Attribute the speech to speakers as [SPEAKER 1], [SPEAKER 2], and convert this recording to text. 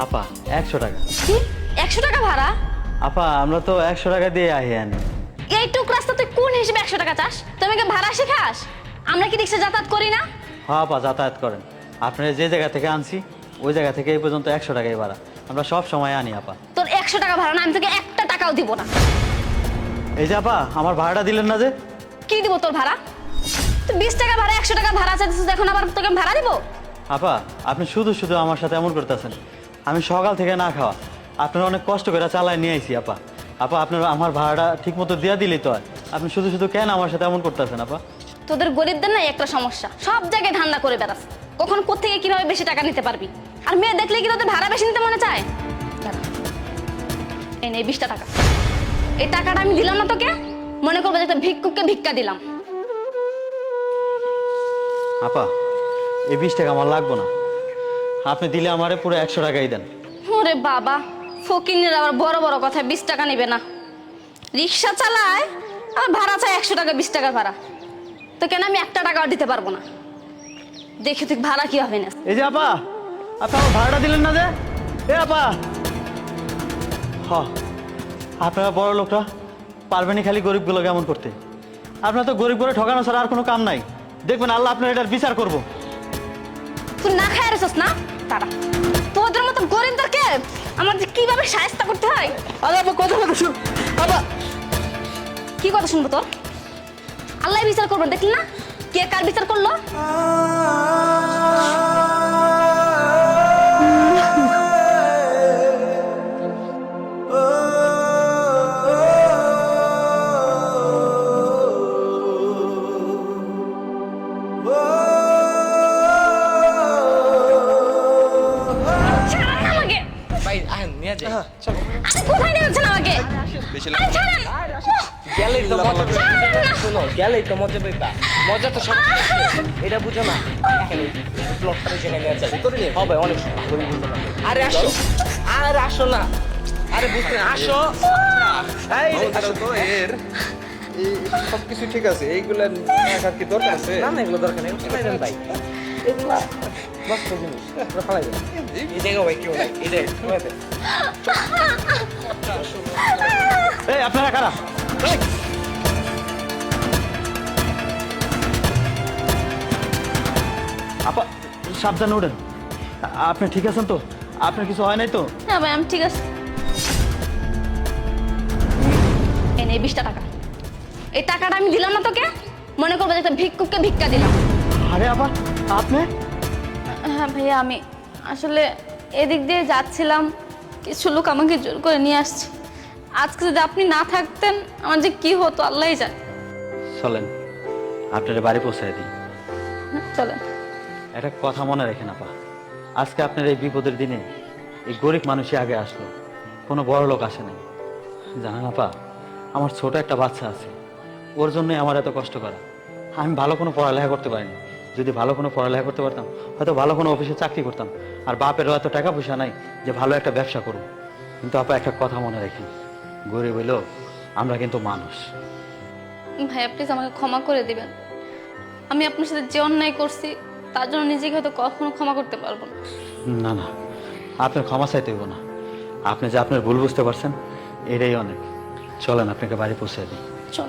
[SPEAKER 1] আপা একশো টাকা।
[SPEAKER 2] কি? একশো টাকা ভাড়া?
[SPEAKER 1] আপা আমরা তো একশো টাকা দিয়ে আহি আনি।
[SPEAKER 2] এইটুক রাস্তা তুই কোন হিসেবে একশো টাকা চাস? তুমি কি ভাড়া শেখাস? আমরা কি রিক্সা যাতায়াত করি না?
[SPEAKER 1] হ্যাঁ আপা যাতায়াত করেন। আপনারা যে জায়গা থেকে আনছি ওই জায়গা থেকে এই পর্যন্ত একশো টাকাই ভাড়া। আমরা সব সময় আনি আপা।
[SPEAKER 2] তোর একশো টাকা ভাড়া না আমি তোকে একটা টাকাও দিব না।
[SPEAKER 1] এই যে আপা আমার ভাড়াটা দিলেন না যে?
[SPEAKER 2] কি দিব তোর ভাড়া? তুই বিশ টাকা ভাড়া একশো টাকা ভাড়া চাইছিস এখন আবার তোকে ভাড়া দিব?
[SPEAKER 1] আপা আপনি শুধু শুধু আমার সাথে এমন করতেছেন। আমি সকাল থেকে না খাওয়া। আপনারা অনেক কষ্ট করে চালায় নিয়ে আইছি আপা। আপা আপনার আমার ভাড়াটা ঠিক মতো দিয়া দিলেই তো হয়। আপনি শুধু শুধু কেন আমার সাথে এমন করতেছেন আপা?
[SPEAKER 2] তোদের গরিবদের না একটা সমস্যা। সব জায়গায় ধান্দা করে বেড়াস কখন কোথেকে কীভাবে বেশি টাকা নিতে পারবি? আর মেয়ে দেখলে কি তোদের ভাড়া বেশি নিতে মনে চায়? এই নে বিশটা টাকা। এই টাকাটা আমি দিলাম না তোকে? মনে করব যে একটা ভিক্ষুককে ভিক্ষা দিলাম।
[SPEAKER 1] আপা এই বিশ টাকা আমার লাগবো না। আপনি দিলে আমারে পুরো একশো টাকাই দেন।
[SPEAKER 2] ওরে বাবা ফকিনের আবার বড় বড় কথা বিশ টাকা নেবে না। রিক্সা চালায় আর ভাড়া চায় একশো টাকা বিশ টাকা ভাড়া। তো কেন আমি একটা টাকাও দিতে পারব না? দেখি তুই ভাড়া কি হবে না।
[SPEAKER 1] এই যে আপা আপনি আমার ভাড়াটা দিলেন না যে? এ আপা। হ আপনারা বড় লোকরা পারবেনই খালি গরিবগুলো কেমন করতে। আপনার তো গরিব করে ঠকানো ছাড়া আর কোনো কাম নাই। দেখবেন আল্লাহ আপনার এটার বিচার করব।
[SPEAKER 2] তুই না খায় রেছিস না? তারা তোদের মতো গরিবদেরকে আমার যে কীভাবে সাহায্য করতে হয়?
[SPEAKER 1] আরে আপা কথা কথা শুন।
[SPEAKER 2] কি কথা শুনব তোর? আল্লাহ বিচার করবেন দেখলি না? কে কার বিচার করল?
[SPEAKER 3] নিয়ে যাই চলো।
[SPEAKER 2] আরে কোথায় নিয়ে যাচ্ছেন আমাকে? আরে ছাড়েন।
[SPEAKER 3] গেলেই তো মজা। শোনো গেলেই তো মজা পেয়ে মজা তো সব এটা বুঝো না। এখানে ব্লকটা জেনে নিয়ে যাই হবে অনেক করে বুঝতে পারবে। আরে আসো। আরে আসো না। আরে বুঝতে না আসো। এই
[SPEAKER 4] তো এর। এই সবকিছু ঠিক আছে। এইগুলা রাখার কি দরকার আছে?
[SPEAKER 3] না না এগুলো দরকার নেই। ভাই।
[SPEAKER 1] আপনারা কারা আপা সাবধানে উঠেন আপনি ঠিক আছেন তো আপনার কিছু হয় নাই তো
[SPEAKER 2] হ্যাঁ আমি ঠিক আছে। এই নে বিশটা টাকা। এই টাকাটা আমি দিলাম না তোকে, মনে করব ভিক্ষুককে ভিক্ষা দিলাম।
[SPEAKER 1] আরে আপা আপনি?
[SPEAKER 2] হ্যাঁ ভাইয়া আমি আসলে এদিক দিয়ে যাচ্ছিলাম কিছু লোক আমাকে জোর করে নিয়ে আসছে। আজকে যদি আপনি না থাকতেন আমার যে কি হতো আল্লাহই জানে।
[SPEAKER 1] চলেন আপনার বাড়ি পৌঁছায় দিই।
[SPEAKER 2] চলেন।
[SPEAKER 1] একটা কথা মনে রেখেন আপা আজকে আপনার এই বিপদের দিনে এই গরিব মানুষই আগে আসলো কোনো বড় লোক আসে নাই। জানেন আপা আমার ছোট একটা বাচ্চা আছে ওর জন্যই আমার এত কষ্ট করা। আমি ভালো কোনো পড়ালেখা করতে পারিনি। যদি ভালো কোনো পড়ালেখা করতে পারতাম হয়তো ভালো কোনো অফিসে চাকরি করতাম। আর বাপেরও এত টাকা পয়সা নাই যে ভালো একটা ব্যবসা করব কিন্তু আপা একটা কথা মনে রাখেন গরিব হইলেও আমরা কিন্তু মানুষ।
[SPEAKER 2] ভাইয়া প্লিজ আমাকে ক্ষমা করে দিবেন। আমি আপনার সাথে যে অন্যায় করছি তার জন্য নিজেকে হয়তো কখনো ক্ষমা করতে পারব না।
[SPEAKER 1] না না আপনার ক্ষমা চাইতে হইব না। আপনি যে আপনার ভুল বুঝতে পারছেন এটাই অনেক। চলেন আপনাকে বাড়ি পৌঁছে দিই।
[SPEAKER 2] চল।